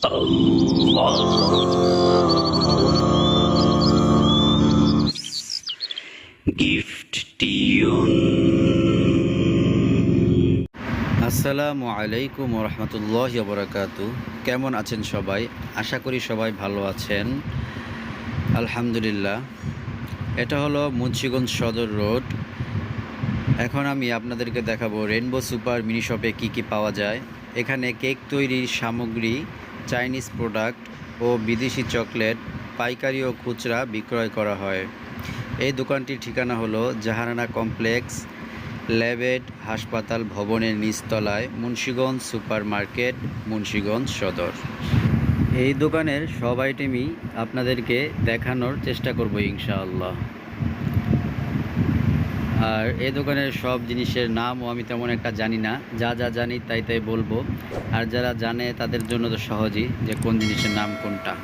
tune আসসালামু আলাইকুম রহমতুল্লাহ বরাকাতু কেমন আছেন সবাই? আশা করি সবাই ভালো আছেন। আলহামদুলিল্লাহ। এটা হলো মুন্সিগঞ্জ সদর রোড। এখন আমি আপনাদেরকে দেখাবো রেনবো সুপার মিনি শপে কী কী পাওয়া যায়। এখানে কেক তৈরির সামগ্রী চাইনিজ প্রোডাক্ট ও বিদেশি চকলেট, পাইকারি ও খুচরা বিক্রয় করা হয়। এই দোকানটির ঠিকানা হলো জাহারানা কমপ্লেক্স, ল্যাবেট হাসপাতাল ভবনের নিচতলায় মুন্সিগঞ্জ সুপার মার্কেট মুন্সিগঞ্জ সদর। এই দোকানের সব আইটেমই আপনাদেরকে দেখানোর চেষ্টা করব ইনশাআল্লাহ। আর এই দোকানের সব জিনিসের নামও আমি তেমন একটা জানি না। যা যা জানি তাই তাই বলব। আর যারা জানে তাদের জন্য তো সহজই যে কোন জিনিসের নাম কোনটা।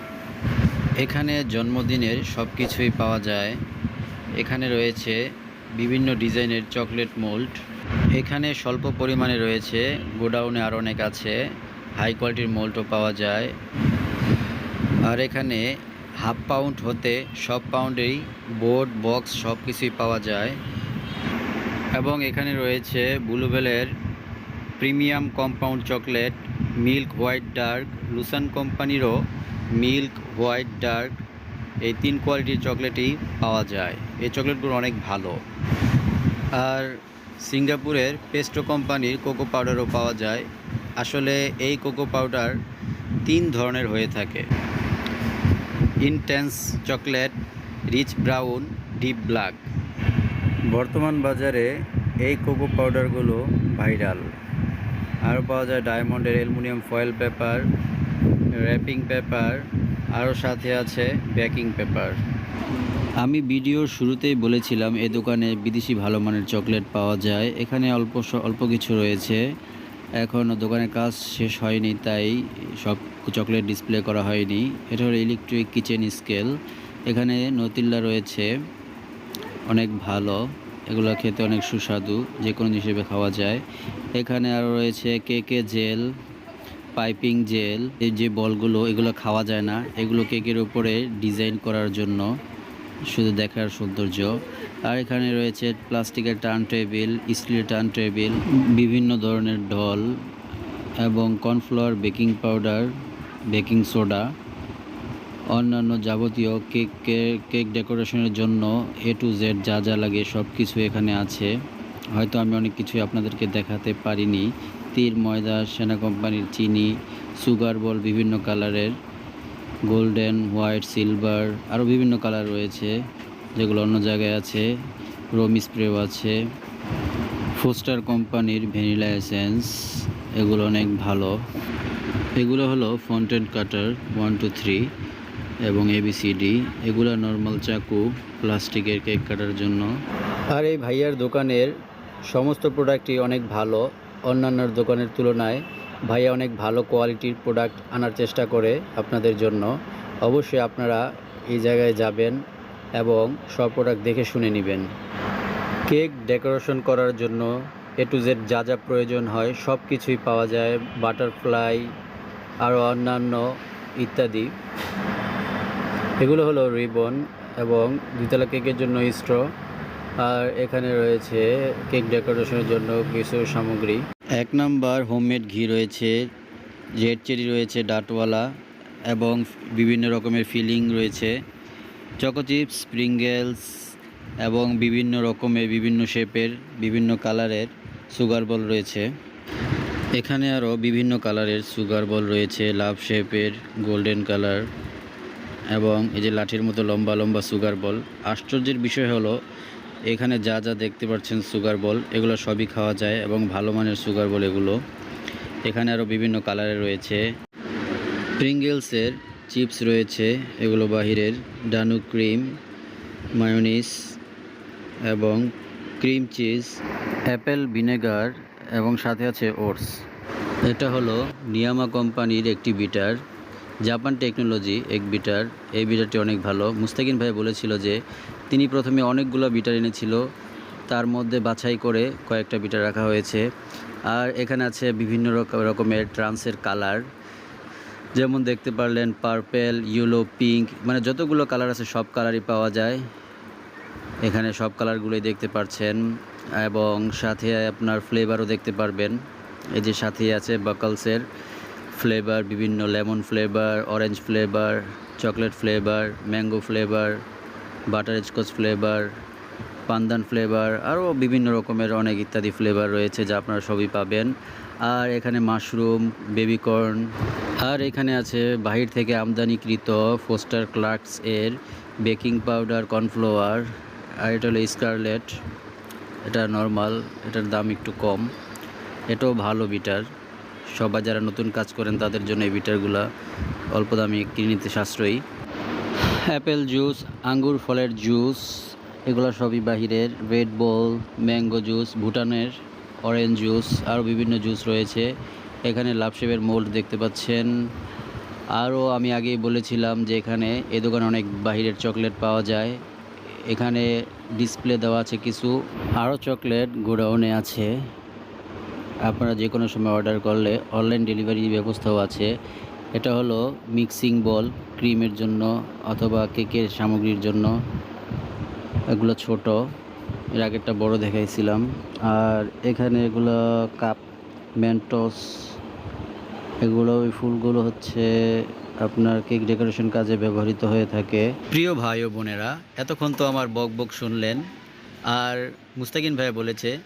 এখানে জন্মদিনের সব কিছুই পাওয়া যায়। এখানে রয়েছে বিভিন্ন ডিজাইনের চকলেট মোল্ড। এখানে স্বল্প পরিমাণে রয়েছে, গোডাউনে আর অনেক আছে, হাই কোয়ালিটির মোল্ডও পাওয়া যায়। আর এখানে হাফ পাউন্ড হতে সব পাউন্ডেই বোর্ড, বক্স সব কিছুই পাওয়া যায়। এবং এখানে রয়েছে ব্লুবেলের premium compound chocolate, milk white dark, Luschan কোম্পানিরও মিল্ক হোয়াইট ডার্ক এই তিন কোয়ালিটির চকলেটই পাওয়া যায়। এই চকলেটগুলো অনেক ভালো। আর সিঙ্গাপুরের পেস্টো কোম্পানির কোকো পাউডারও পাওয়া যায়। আসলে এই কোকো পাউডার তিন ধরনের হয়ে থাকে। Intense chocolate, rich brown, deep black. বর্তমান বাজারে এই কোকো পাউডারগুলো ভাইরাল। আরও পাওয়া যায় ডায়মন্ডের aluminium foil paper, wrapping paper, আরও সাথে আছে বেকিং পেপার। আমি ভিডিওর শুরুতেই বলেছিলাম এই দোকানে বিদেশি ভালো মানের চকলেট পাওয়া যায়। এখানে অল্প অল্প কিছু রয়েছে। এখনও দোকানের কাজ শেষ হয়নি, তাই সব চকলেট ডিসপ্লে করা হয়নি। এটা হলো ইলেকট্রিক কিচেন স্কেল। এখানে নতিল্লা রয়েছে। অনেক ভালো। এগুলো খেতে অনেক সুস্বাদু যে কোনো হিসেবে খাওয়া যায়। এখানে আরও রয়েছে কেকে জেল, পাইপিং জেল, এই যে বলগুলো, এগুলো খাওয়া যায় না। এগুলো কেকের উপরে ডিজাইন করার জন্য শুধু দেখার সৌন্দর্য। আর এখানে রয়েছে প্লাস্টিকের টার্ন টেবিল, স্টিলের টার্ন টেবিল, বিভিন্ন ধরনের ঢল এবং cornflour baking powder, baking soda. অন্যান্য যাবতীয় কেক কেক ডেকোরেশনের জন্য এ টু জেড যা যা লাগে সব কিছু এখানে আছে। হয়তো আমি অনেক কিছুই আপনাদেরকে দেখাতে পারিনি। তীর ময়দা, সেনা কোম্পানির চিনি, সুগার বল বিভিন্ন কালারের, গোল্ডেন, হোয়াইট, সিলভার, আরও বিভিন্ন কালার রয়েছে, যেগুলো অন্য জায়গায় আছে। রোম স্প্রেও আছে। ফোস্টার কোম্পানির ভ্যানিলা এসেন্স, এগুলো অনেক ভালো। এগুলো হলো fondant cutter, one, two, three. এবং এবিসিডি এগুলো নর্মাল চাকু, প্লাস্টিকের কেক কাটার জন্য। আর এই ভাইয়ার দোকানের সমস্ত প্রোডাক্টই অনেক ভালো অন্যান্য দোকানের তুলনায় ভাইয়া অনেক ভালো কোয়ালিটির প্রোডাক্ট আনার চেষ্টা করে আপনাদের জন্য। অবশ্যই আপনারা এই জায়গায় যাবেন এবং সব প্রোডাক্ট দেখে শুনে নেবেন। কেক ডেকোরেশন করার জন্য এ টু জেড যা যা প্রয়োজন হয় সব কিছুই পাওয়া যায়, বাটারফ্লাই, আরও অন্যান্য ইত্যাদি। এগুলো হলো রিবন এবং দ্বিতলা কেকের জন্য স্ট্র। আর এখানে রয়েছে কেক ডেকোরেশনের জন্য কিছু সামগ্রী। এক নাম্বার হোমমেড ঘি রয়েছে, রেড চেরি রয়েছে, ডাটওয়ালা এবং বিভিন্ন রকমের ফিলিং রয়েছে। চকোচিপস স্প্রিঙ্গেলস এবং বিভিন্ন রকমের, বিভিন্ন শেপের, বিভিন্ন কালারের সুগার বল রয়েছে। এখানে আরও বিভিন্ন কালারের সুগার বল রয়েছে, লাভ শেপের, গোল্ডেন কালার। এবং এই যে লাঠির মতো লম্বা লম্বা সুগার বল আশ্চর্যের বিষয় হলো, এখানে যা যা দেখতে পাচ্ছেন সুগার বল এগুলো সবই খাওয়া যায় এবং ভালো মানের সুগার বল এগুলো। এখানে আরও বিভিন্ন কালারের রয়েছে। প্রিঙ্গেলসের চিপস রয়েছে, এগুলো বাহিরের। ডানু ক্রিম মায়োনিস এবং ক্রিম চিজ অ্যাপেল ভিনেগার এবং সাথে আছে ওটস এটা হলো নিয়ামা কোম্পানির একটি বিটার জাপান টেকনোলজি এক বিটার, এই বিটারটি অনেক ভালো। মুস্তাকিন ভাই বলেছিল যে তিনি প্রথমে অনেকগুলো বিটার এনেছিল, তার মধ্যে বাছাই করে কয়েকটা বিটার রাখা হয়েছে। আর এখানে আছে বিভিন্ন রকমের ট্রান্সের কালার। যেমন দেখতে পারলেন পার্পেল, ইয়েলো, পিঙ্ক মানে যতগুলো কালার আছে সব কালারই পাওয়া যায়। এখানে সব কালারগুলোই দেখতে পাচ্ছেন এবং সাথে আপনার ফ্লেভারও দেখতে পারবেন। এই যে সাথে আছে বাকালসের ফ্লেভার বিভিন্ন lemon flavour orange flavour chocolate flavour mango flavour butter scotch flavour pandan flavour আরও বিভিন্ন রকমের অনেক ইত্যাদি ফ্লেভার রয়েছে যা আপনারা সবই পাবেন। আর এখানে মাশরুম বেবিকর্ন আর এখানে আছে বাহির থেকে আমদানিকৃত ফোস্টার ক্লার্কস এর বেকিং পাউডার কর্নফ্লাওয়ার আর এটা হলো স্কারলেট এটা নর্মাল এটার দাম একটু কম, এটাও ভালো বিটার সবাই যারা নতুন কাজ করেন, তাদের জন্য এই বিটারগুলো অল্প দামে কিনে নিতে সাশ্রয়ী। অ্যাপেল জুস, আঙ্গুর ফলের জুস, এগুলো সবই বাহিরের। রেড বল ম্যাঙ্গো জুস, ভুটানের অরেঞ্জ জুস, আরও বিভিন্ন জুস রয়েছে। এখানে লাভশেপের মোল্ড দেখতে পাচ্ছেন। আরও আমি আগেই বলেছিলাম যে এখানে এ দোকানে অনেক বাহিরের চকলেট পাওয়া যায়। এখানে ডিসপ্লে দেওয়া আছে কিছু। আরও চকলেট গোডাউনে আছে। আপনারা যে কোনো সময় অর্ডার করলে অনলাইন ডেলিভারি ব্যবস্থাও আছে। এটা হলো মিক্সিং বল, ক্রিমের জন্য অথবা কেকের সামগ্রীর জন্য। এগুলো ছোট, এর আগেরটা বড় দেখাইছিলাম। আর এখানে এগুলো কাপ, মেন্টস, এগুলো ওই ফুলগুলো হচ্ছে আপনার কেক ডেকোরেশন কাজে ব্যবহৃত হয়ে থাকে। প্রিয় ভাই ও বোনেরা, এতক্ষণ তো আমার বক বক শুনলেন। আর মুস্তাকিন ভাই বলেছে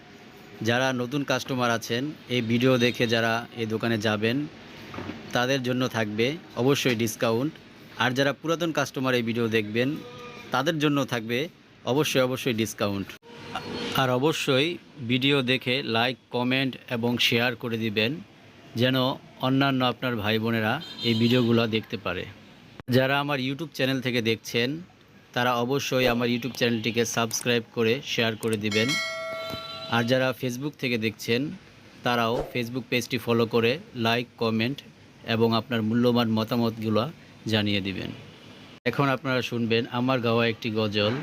যারা নতুন কাস্টমার আছেন, এই ভিডিও দেখে যারা এই দোকানে যাবেন, তাদের জন্য থাকবে অবশ্যই ডিসকাউন্ট আর যারা পুরাতন কাস্টমার এই ভিডিও দেখবেন, তাদের জন্য থাকবে অবশ্যই অবশ্যই ডিসকাউন্ট আর অবশ্যই ভিডিও দেখে লাইক কমেন্ট এবং শেয়ার করে দিবেন, যেন অন্যান্য আপনার ভাই বোনেরা এই ভিডিওগুলো দেখতে পারে। যারা আমার ইউটিউব চ্যানেল থেকে দেখছেন, তারা অবশ্যই আমার ইউটিউব চ্যানেলটিকে সাবস্ক্রাইব করে শেয়ার করে দিবেন। আর যারা ফেসবুক থেকে দেখছেন, তারাও ফেসবুক পেজটি ফলো করে লাইক কমেন্ট এবং আপনার মূল্যবান মতামতগুলো জানিয়ে দিবেন। এখন আপনারা শুনবেন আমার গাওয়া একটি গজল।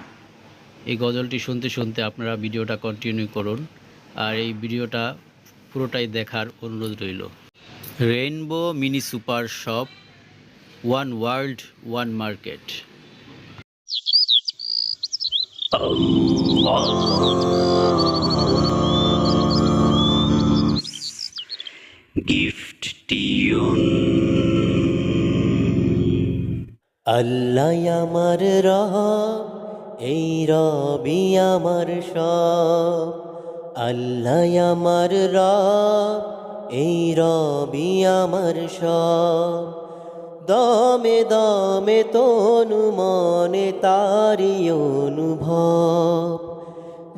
এই গজলটি শুনতে শুনতে আপনারা ভিডিওটা কন্টিনিউ করুন আর এই ভিডিওটা পুরোটাই দেখার অনুরোধ রইল। Rainbow mini super shop one world one market gift tune আল্লাহ আমার রহ এই রবি আমার সব। আল্লাহ আমার রব, এই রবি আমার সব। দমে দমে তনু মনে তারি অনুভব।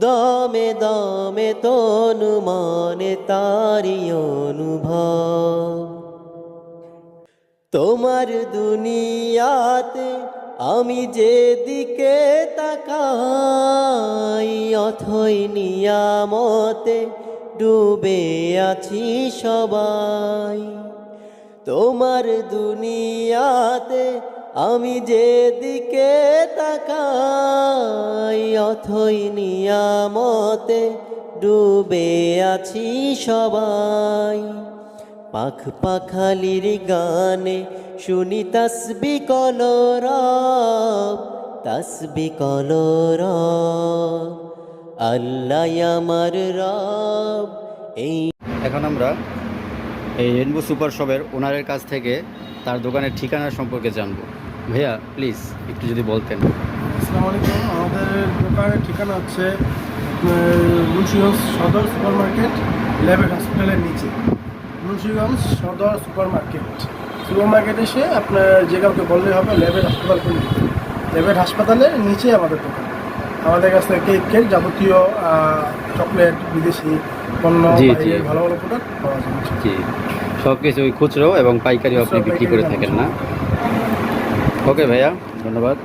দমে দমে তনু মনে তারি অনুভব। তোমার দুনিয়াতে আমি যেদিকে তাকাই, অথই নিয়ামতে ডুবে আছি সবাই। তোমার দুনিয়াতে আমি যেদিকে তাকাই, অথই নিয়ামতে ডুবে আছি সবাই। পাখ পাখালির গানে শুনি তসবি কলরব তসবি কলরব আল্লাহ আমার রব, এই এখন আমরা এই রেনবো সুপার শপের ওনারের কাছ থেকে তার দোকানের ঠিকানা সম্পর্কে জানব। ভাইয়া প্লিজ একটু যদি বলতেন। আসসালামু আলাইকুম। আমাদের দোকানের ঠিকানা হচ্ছে মুন্সিগঞ্জ সদর সুপার মার্কেট ল্যাবেট হসপিটালের নিচে। মুন্সিগঞ্জ সদর সুপার মার্কেট সুপার মার্কেট এসে আপনার যে কাউকে বললেই হবে ল্যাবেট হাসপাতাল কোন দিকে ল্যাবেট হাসপাতালের নিচে আমাদের দোকান। আমাদের কাছ কেক কেক যাবতীয় চকলেট বিদেশি পণ্য। ভালো ভালো প্রোডাক্ট পাওয়া যায়। সব কিছু ওই খুচরো এবং পাইকারি আপনি বিক্রি করে থাকেন না? ওকে ভাইয়া ধন্যবাদ